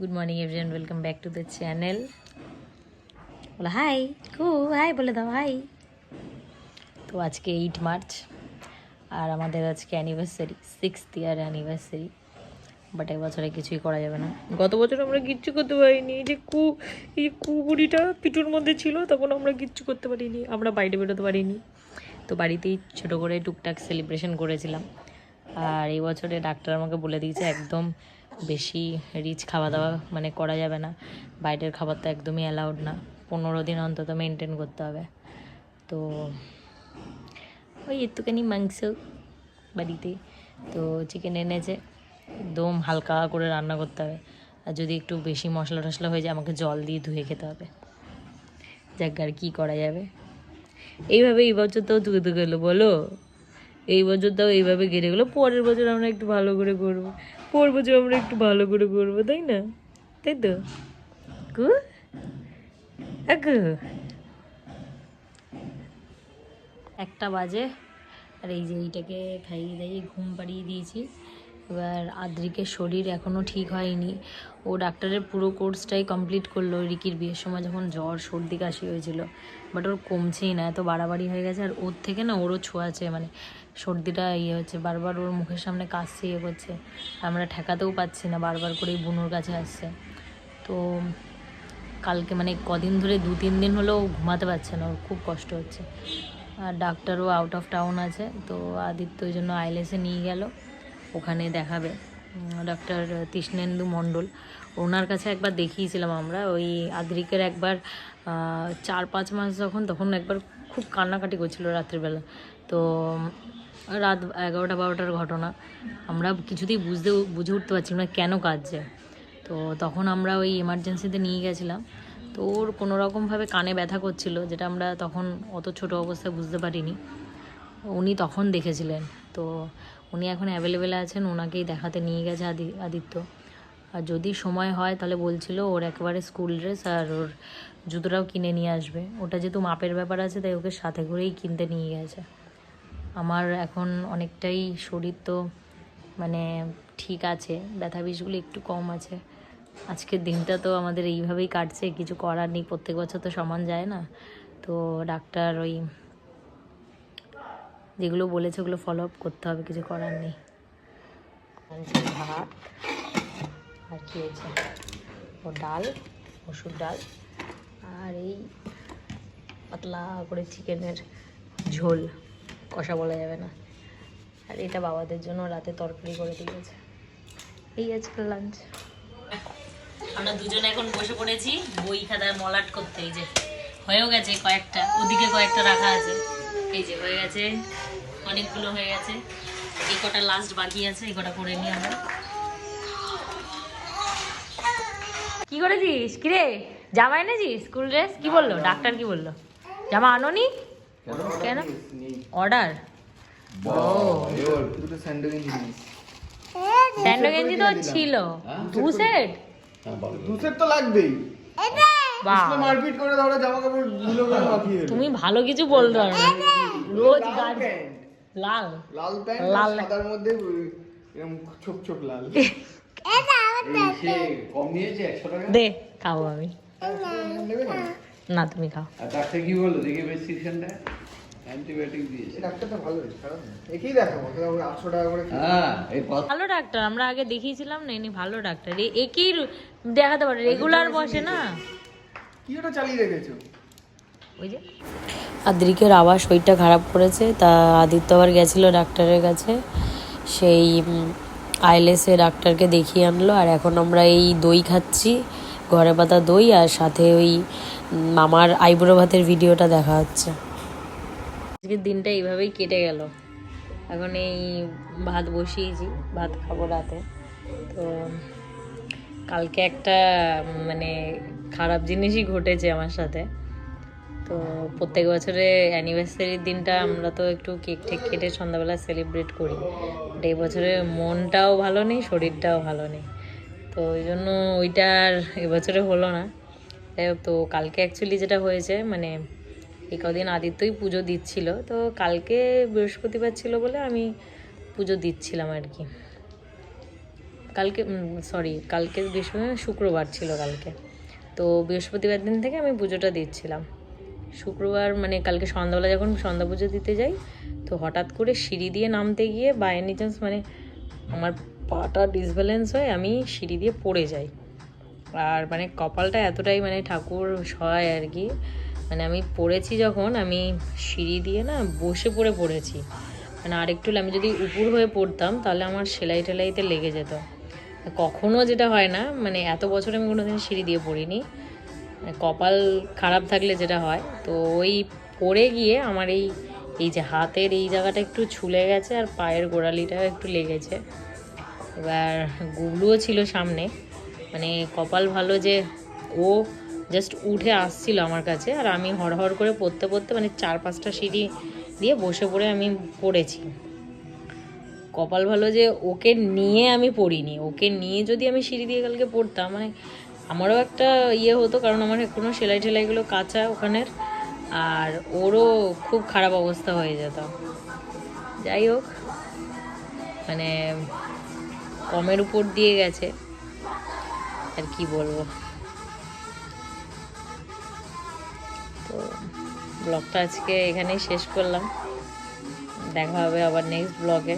Good morning everyone welcome back to the channel বলো hi কু hi বলে দাও হাই তো আজকে এইট মার্চ আর আমাদের আজকে anniversary sixth year anniversary but এবছরে কিছুই করা যাবে না। গত বছর আমরা কিচ্ছু করতে পারিনি। এই যে কু, এই কু বুড়িটা পিঠুর মধ্যে ছিল, তখন আমরা কিচ্ছু করতে পারিনি। আমরা বাইরে বেরোতে পারিনি। তো বাড়িতেই ছোটো করে টুকটাক সেলিব্রেশন করেছিলাম। আর এই বছরে ডাক্তার আমাকে বলে দিয়েছে, একদম বেশি রিচ খাওয়া দাওয়া মানে করা যাবে না। বাইরের খাবার তো একদমই অ্যালাউড না। পনেরো দিন অন্তত মেনটেন করতে হবে। তো ওই একটুখানি মাংস বাড়িতে। তো চিকেন এনেছে। একদম হালকা করে রান্না করতে হবে। আর যদি একটু বেশি মশলা টশলা হয়ে যায় আমাকে জল দিয়ে ধুয়ে খেতে হবে। যাক আর কী করা যাবে। এইভাবে এই বছর তো ধুয়ে ধুয়ে গেলো বলো? এই বছর তাও এইভাবে কেটে গেলো। পরের বছর আমরা একটু ভালো করে করব। পরের যে আমরা একটু ভালো করে করব, তাই না? তাই তো? কু? একটা বাজে। আর এই যে এইটাকে খাইয়ে দাইয়ে ঘুম পাড়িয়ে দিয়েছি। এবার আদ্রিকের শরীর এখনও ঠিক হয়নি। ও ডাক্তারের পুরো কোর্সটাই কমপ্লিট করল। রিকির বিয়ের সময় যখন জ্বর, সর্দি, কাশি হয়েছিল। বাট ওর কমছেই না, এত বাড়াবাড়ি হয়ে গেছে। আর ওর থেকে না ওরও ছোঁয়াছে মানে সর্দিটা ইয়ে হচ্ছে, বারবার ওর মুখের সামনে কাশছে ইয়ে করছে। আমরা ঠেকাতেও পাচ্ছি না, বারবার করেই বুনোর কাছে আসছে। তো কালকে মানে কদিন ধরে দু তিন দিন হলেও ঘুমাতে পারছে না, ওর খুব কষ্ট হচ্ছে। আর ডাক্তারও আউট অফ টাউন আছে, তো আদিত্য ওই জন্য আইলেসে নিয়ে গেল, ওখানে দেখাবে। ডক্টর তৃষ্ণেন্দু মণ্ডল, ওনার কাছে একবার দেখিয়েছিলাম আমরা, ওই আদ্রিকের একবার চার পাঁচ মাস যখন, তখন একবার খুব কান্নাকাটি করছিল রাত্রিবেলা। তো রাত এগারোটা বারোটার ঘটনা। আমরা কিছুতেই বুঝতে, বুঝে উঠতে পারছিলাম না কেন কাঁদছে। তো তখন আমরা ওই এমার্জেন্সিতে নিয়ে গেছিলাম। তো ওর কোনো রকমভাবে কানে ব্যথা করছিল, যেটা আমরা তখন অত ছোট অবস্থায় বুঝতে পারিনি। উনি তখন দেখেছিলেন। তো উনি এখন অ্যাভেলেবেল আছেন ওনাকেই দেখাতে নিয়ে গেছে আদি, আদিত্য। আর যদি সময় হয় তাহলে বলছিল ওর একেবারে স্কুল ড্রেস আর ওর জুতোটাও কিনে নিয়ে আসবে। ওটা যেহেতু মাপের ব্যাপার আছে, তাই ওকে সাথে করেই কিনতে নিয়ে গেছে। আমার এখন অনেকটাই শরীর তো মানে ঠিক আছে, ব্যথা বিষগুলো একটু কম আছে। আজকের দিনটা তো আমাদের এইভাবেই কাটছে, কিছু করার নেই, প্রত্যেক বছর তো সমান যায় না। তো ডাক্তার ওই যেগুলো বলেছে ওগুলো ফলো আপ করতে হবে, কিছু করার নেই। ভাত আর কি হয়েছে? ও ডাল, মসুর ডাল আর এই পাতলা করে চিকেনের ঝোল। কষা বলা যাবে না। আর এটা বাবাদের জন্য রাতে তরকারি করে দিয়েছে। এই আজকাল লাঞ্চ আমরা দুজনে এখন বসে পড়েছি বই খাতায় মলাট করতে। এই যে হয়েও গেছে কয়েকটা ওদিকে কয়েকটা রাখা আছে। এই যে হয়ে গেছে অনেকগুলো হয়ে গেছে। এই কটা লাস্ট বাকি আছে এই কটা করে নিই আমরা। কি করেছিস? কিরে? জামা এনেছিস? স্কুল ড্রেস কি বলল? ডাক্তার কি বলল? জামা আনোনি? কেন? অর্ডার ও দুটো স্যান্ডো গেঞ্জি তো ছিল। দু সেট দু সেট তো লাগবেই। মারপিট করে ধরো জামা কাপড় ধুলো করে মাখিয়ে তুমি ভালো কিছু বলতে পারো রোজ লাল লাল। লাল প্যান্ট লাল। লাল সাদার মধ্যে এরকম ছোপ ছোপ লাল। সে কম নিয়েছে একশো টাকা? দে খাব আমি। না তুমি খাও। ডাক্তার কি বলল? দেখে প্রেসক্রিপশনটা ভালো একেই। হ্যাঁ ভালো ডাক্তার আমরা আগে দেখিয়েছিলাম না ইনি ভালো ডাক্তার। এ- দেখাতে পারে রেগুলার বসে না। কি ওটা চালিয়ে রেখেছো? ওই যে। আদ্রিকের আবার শরীরটা খারাপ করেছে তা আদিত্য আবার গেছিল ডাক্তারের কাছে। সেই আইলেসে ডাক্তারকে দেখিয়ে আনলো আর এখন আমরা এই দই খাচ্ছি ঘরে পাতা দই আর সাথে ওই মামার আইবুড়ো ভাতের ভিডিওটা দেখা হচ্ছে। আজকের দিনটা এইভাবেই কেটে গেল। এখন এই ভাত বসিয়েছি, ভাত খাব রাতে। তো কালকে একটা মানে খারাপ জিনিসই ঘটেছে আমার সাথে। তো প্রত্যেক বছরে অ্যানিভার্সারির দিনটা আমরা তো একটু কেক টেক কেটে সন্ধ্যাবেলা সেলিব্রেট করি। বাট এই বছরে মনটাও ভালো নেই, শরীরটাও ভালো নেই। তো ওই জন্য ওইটা আর এবছরে হলো না। তো কালকে অ্যাকচুয়ালি যেটা হয়েছে মানে এই কদিন আদিত্যই পুজো দিচ্ছিল, তো কালকে বৃহস্পতিবার ছিল বলে আমি পুজো দিচ্ছিলাম আর কি। কালকে সরি কালকে বৃহস্পতি শুক্রবার ছিল কালকে। তো বৃহস্পতিবার দিন থেকে আমি পুজোটা দিচ্ছিলাম। শুক্রবার মানে কালকে সন্ধ্যাবেলা যখন সন্ধ্যা পুজো দিতে যাই, তো হঠাৎ করে সিঁড়ি দিয়ে নামতে গিয়ে বাই এনি চান্স মানে আমার পাটা ডিসব্যালেন্স হয়ে আমি সিঁড়ি দিয়ে পড়ে যাই। আর মানে কপালটা এতটাই মানে ঠাকুর সহায় আর কি। মানে আমি পড়েছি যখন, আমি সিঁড়ি দিয়ে না বসে পড়ে পড়েছি। মানে আরেকটু আমি যদি উপর হয়ে পড়তাম, তাহলে আমার সেলাই টেলাইতে লেগে যেত। কখনো যেটা হয় না মানে এত বছর আমি কোনোদিন সিঁড়ি দিয়ে পড়িনি। কপাল খারাপ থাকলে যেটা হয়, তো ওই পড়ে গিয়ে আমার এই এই যে হাতের এই জায়গাটা একটু ছুলে গেছে আর পায়ের গোড়ালিটাও একটু লেগেছে। এবার গুগলুও ছিল সামনে। মানে কপাল ভালো যে ও জাস্ট উঠে আসছিল আমার কাছে আর আমি হড়হড় করে পড়তে পড়তে মানে চার পাঁচটা সিঁড়ি দিয়ে বসে পড়ে আমি পড়েছি। কপাল ভালো যে ওকে নিয়ে আমি পড়িনি, ওকে নিয়ে যদি আমি সিঁড়ি দিয়ে কালকে পড়তাম মানে আমারও একটা ইয়ে হতো কারণ আমার কোনো সেলাই টেলাইগুলো কাঁচা ওখানের আর ওরও খুব খারাপ অবস্থা হয়ে যেত। যাই হোক মানে কমের উপর দিয়ে গেছে। আর কি বলব? তো ব্লগটা আজকে এখানেই শেষ করলাম। দেখা হবে আবার নেক্সট ব্লগে।